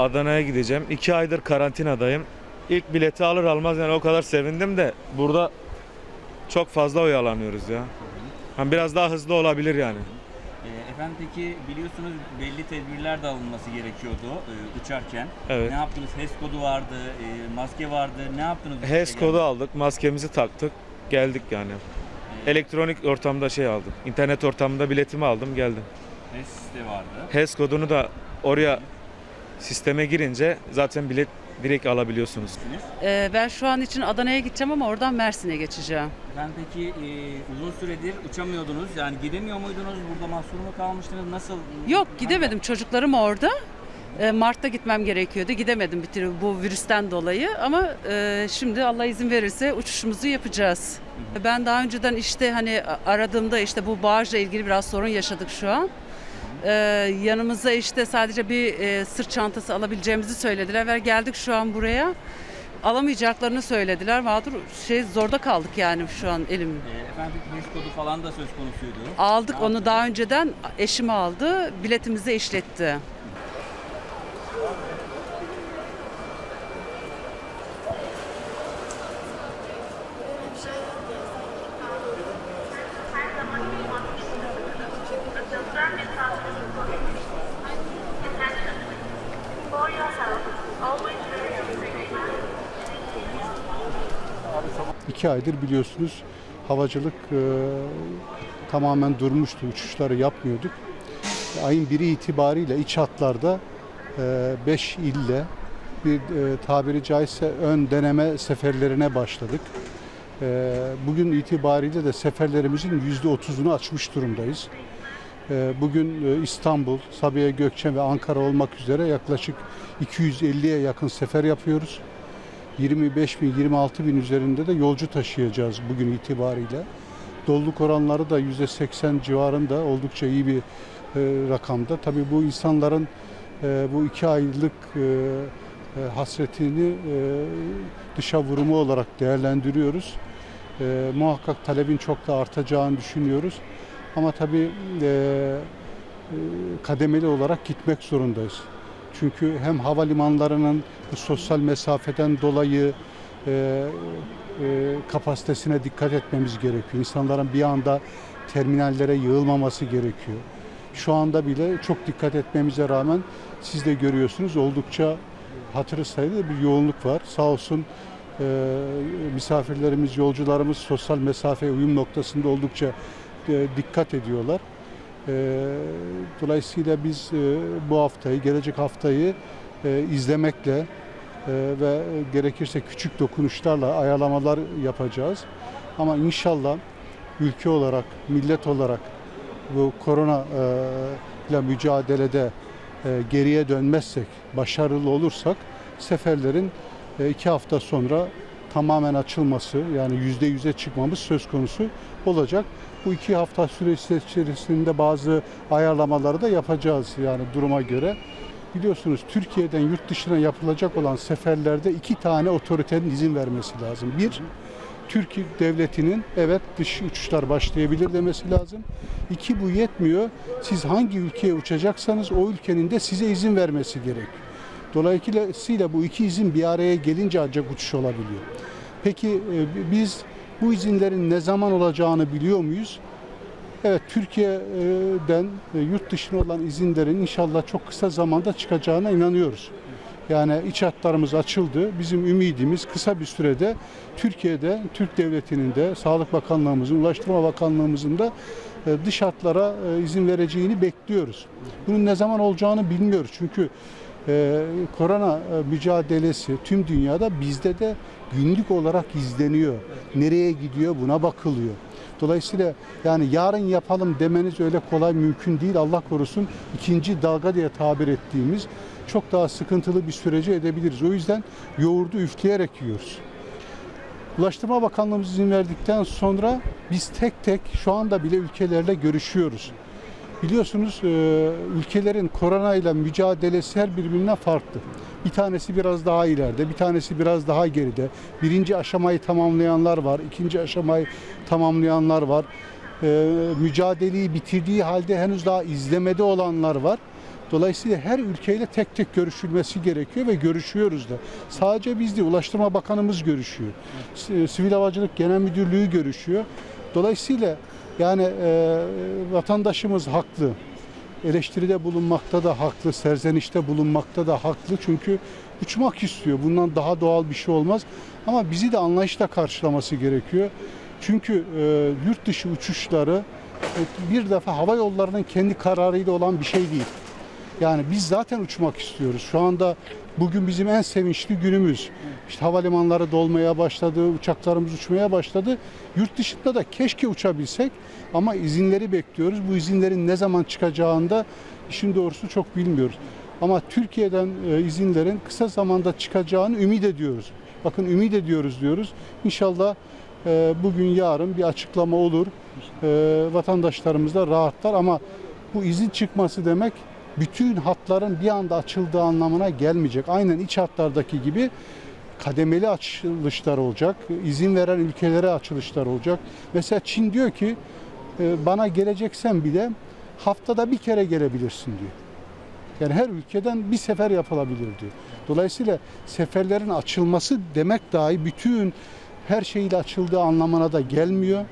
Adana'ya gideceğim. İki aydır karantinadayım. İlk bileti alır almaz yani o kadar sevindim de burada çok fazla oyalanıyoruz ya. Hani biraz daha hızlı olabilir yani. Ee, efendim peki biliyorsunuz belli tedbirler de alınması gerekiyordu e, uçarken. Evet. Ne yaptınız? HES kodu vardı, e, maske vardı. Ne yaptınız? HES kodu gelmeden? aldık, maskemizi taktık, geldik yani. Elektronik ortamda şey aldım. İnternet ortamında biletimi aldım, geldim. HES de vardı. HES kodunu da oraya sisteme girince zaten bilet direkt alabiliyorsunuz. Ee, ben şu an için Adana'ya gideceğim ama oradan Mersin'e geçeceğim. Efendim peki e, uzun süredir uçamıyordunuz. Yani gidemiyor muydunuz? Burada mahsur mu kalmıştınız? Nasıl? Yok gidemedim çocuklarım orada. Ee, Mart'ta gitmem gerekiyordu. Gidemedim bir türlü bu virüsten dolayı ama e, şimdi Allah izin verirse uçuşumuzu yapacağız. Ben daha önceden işte hani aradığımda işte bu bağışla ilgili biraz sorun yaşadık şu an. Ee, yanımıza işte sadece bir e, sırt çantası alabileceğimizi söylediler ve geldik şu an buraya. Alamayacaklarını söylediler. Mağdur şey zorda kaldık yani şu an elim. E, efendim HES kodu falan da söz konusuydu. Aldık onu daha önceden eşim aldı. Biletimizi işletti. İki aydır biliyorsunuz havacılık e, tamamen durmuştu. Uçuşları yapmıyorduk. Ayın biri itibariyle iç hatlarda 5 ille bir e, tabiri caizse ön deneme seferlerine başladık. E, bugün itibariyle de seferlerimizin %30'unu açmış durumdayız. E, bugün e, İstanbul, Sabiha Gökçen ve Ankara olmak üzere yaklaşık 250'ye yakın sefer yapıyoruz. 25 bin, 26 bin üzerinde de yolcu taşıyacağız bugün itibariyle. Doluluk oranları da %80 civarında oldukça iyi bir e, rakamda. Tabii bu insanların e, bu iki aylık e, e, hasretini e, dışa vurumu olarak değerlendiriyoruz. E, muhakkak talebin çok da artacağını düşünüyoruz. Ama tabii e, e, kademeli olarak gitmek zorundayız. Çünkü hem havalimanlarının sosyal mesafeden dolayı e, e, kapasitesine dikkat etmemiz gerekiyor. İnsanların bir anda terminallere yığılmaması gerekiyor. Şu anda bile çok dikkat etmemize rağmen siz de görüyorsunuz oldukça hatırı sayılı bir yoğunluk var. Sağ olsun e, misafirlerimiz, yolcularımız sosyal mesafeye uyum noktasında oldukça e, dikkat ediyorlar. E, dolayısıyla biz e, bu haftayı, gelecek haftayı e, izlemekle e, ve gerekirse küçük dokunuşlarla ayarlamalar yapacağız. Ama inşallah ülke olarak, millet olarak bu korona ile mücadelede geriye dönmezsek, başarılı olursak seferlerin iki hafta sonra tamamen açılması yani yüzde yüze çıkmamız söz konusu olacak. Bu iki hafta süresi içerisinde bazı ayarlamaları da yapacağız yani duruma göre. Biliyorsunuz Türkiye'den yurt dışına yapılacak olan seferlerde iki tane otoritenin izin vermesi lazım. Bir, Türkiye devletinin evet dış uçuşlar başlayabilir demesi lazım. İki bu yetmiyor. Siz hangi ülkeye uçacaksanız o ülkenin de size izin vermesi gerekiyor. Dolayısıyla bu iki izin bir araya gelince ancak uçuş olabiliyor. Peki e, biz bu izinlerin ne zaman olacağını biliyor muyuz? Evet Türkiye'den e, yurt dışına olan izinlerin inşallah çok kısa zamanda çıkacağına inanıyoruz. Yani iç hatlarımız açıldı. Bizim ümidimiz kısa bir sürede Türkiye'de, Türk Devleti'nin de, Sağlık Bakanlığımızın, Ulaştırma Bakanlığımızın da e, dış hatlara e, izin vereceğini bekliyoruz. Bunun ne zaman olacağını bilmiyoruz. Çünkü e, korona mücadelesi tüm dünyada bizde de günlük olarak izleniyor. Nereye gidiyor buna bakılıyor. Dolayısıyla yani yarın yapalım demeniz öyle kolay mümkün değil. Allah korusun ikinci dalga diye tabir ettiğimiz çok daha sıkıntılı bir süreci edebiliriz. O yüzden yoğurdu üfleyerek yiyoruz. Ulaştırma Bakanlığımız izin verdikten sonra biz tek tek şu anda bile ülkelerle görüşüyoruz. Biliyorsunuz e, ülkelerin koronayla mücadelesi her birbirinden farklı. Bir tanesi biraz daha ileride, bir tanesi biraz daha geride. Birinci aşamayı tamamlayanlar var, ikinci aşamayı tamamlayanlar var. E, mücadeleyi bitirdiği halde henüz daha izlemede olanlar var. Dolayısıyla her ülkeyle tek tek görüşülmesi gerekiyor ve görüşüyoruz da. Sadece biz değil, Ulaştırma Bakanımız görüşüyor. Si- Sivil Havacılık Genel Müdürlüğü görüşüyor. Dolayısıyla yani e, vatandaşımız haklı. Eleştiride bulunmakta da haklı, serzenişte bulunmakta da haklı. Çünkü uçmak istiyor. Bundan daha doğal bir şey olmaz. Ama bizi de anlayışla karşılaması gerekiyor. Çünkü e, yurt dışı uçuşları e, bir defa hava yollarının kendi kararıyla olan bir şey değil. Yani biz zaten uçmak istiyoruz. Şu anda bugün bizim en sevinçli günümüz. İşte havalimanları dolmaya başladı, uçaklarımız uçmaya başladı. Yurt dışında da keşke uçabilsek ama izinleri bekliyoruz. Bu izinlerin ne zaman çıkacağını da işin doğrusu çok bilmiyoruz. Ama Türkiye'den e, izinlerin kısa zamanda çıkacağını ümit ediyoruz. Bakın ümit ediyoruz diyoruz. İnşallah e, bugün yarın bir açıklama olur. E, vatandaşlarımız da rahatlar ama bu izin çıkması demek bütün hatların bir anda açıldığı anlamına gelmeyecek. Aynen iç hatlardaki gibi kademeli açılışlar olacak. İzin veren ülkelere açılışlar olacak. Mesela Çin diyor ki e, bana geleceksen bile haftada bir kere gelebilirsin diyor. Yani her ülkeden bir sefer yapılabilir diyor. Dolayısıyla seferlerin açılması demek dahi bütün her şeyle açıldığı anlamına da gelmiyor.